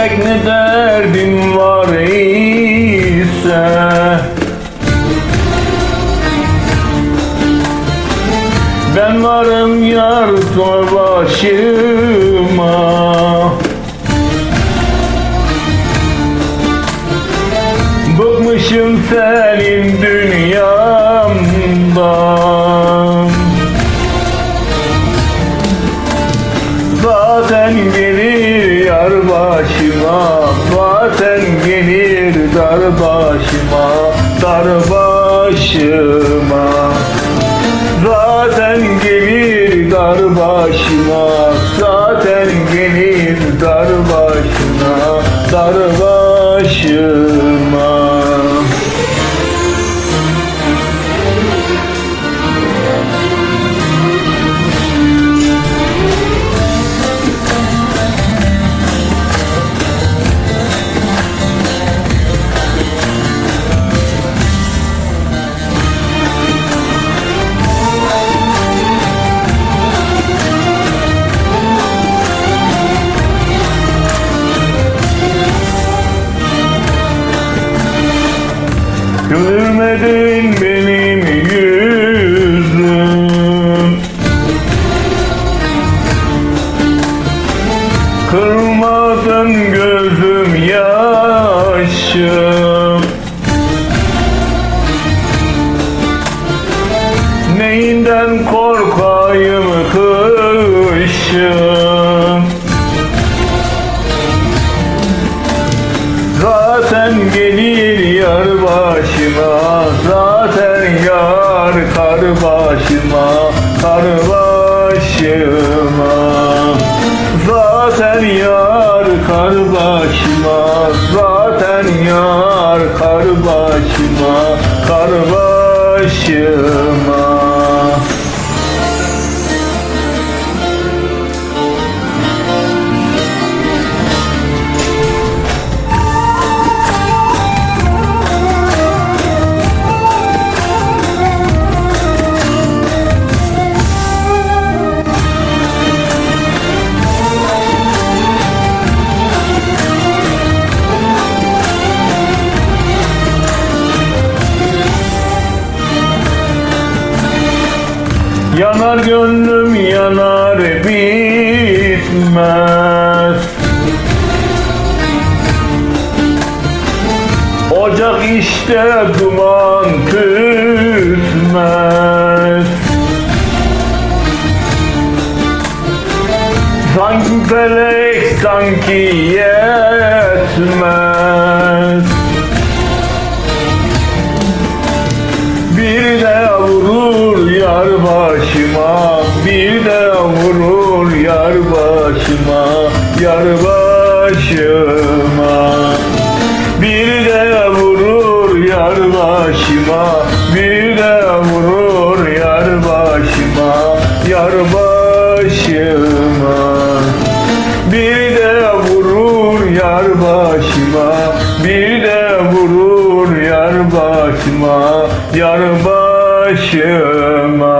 Gerek ne derdin var ise. Ben varım yar sor başıma Bıkmışım senin dünyamdan. Zaten gelir yar başıma başıma Dar başıma. Zaten gelir dar başıma Zaten gelir dar başına Dar başıma Zaten gelir yar başıma Zaten yar kar başıma Kar başıma. Zaten yar kar başıma Zaten yar kar başıma Kar başıma Yanar gönlüm yanar bitmez. Ocak işte duman tütmez Sanki felek sanki yetmez. Bir de vurur yar başıma Bir de vurur yar başıma Yar başıma. Bir de vurur yar başıma Bir de vurur yar başıma Yar başıma. Bir de vurur yar başıma Bir de vurur yar başıma Yar başıma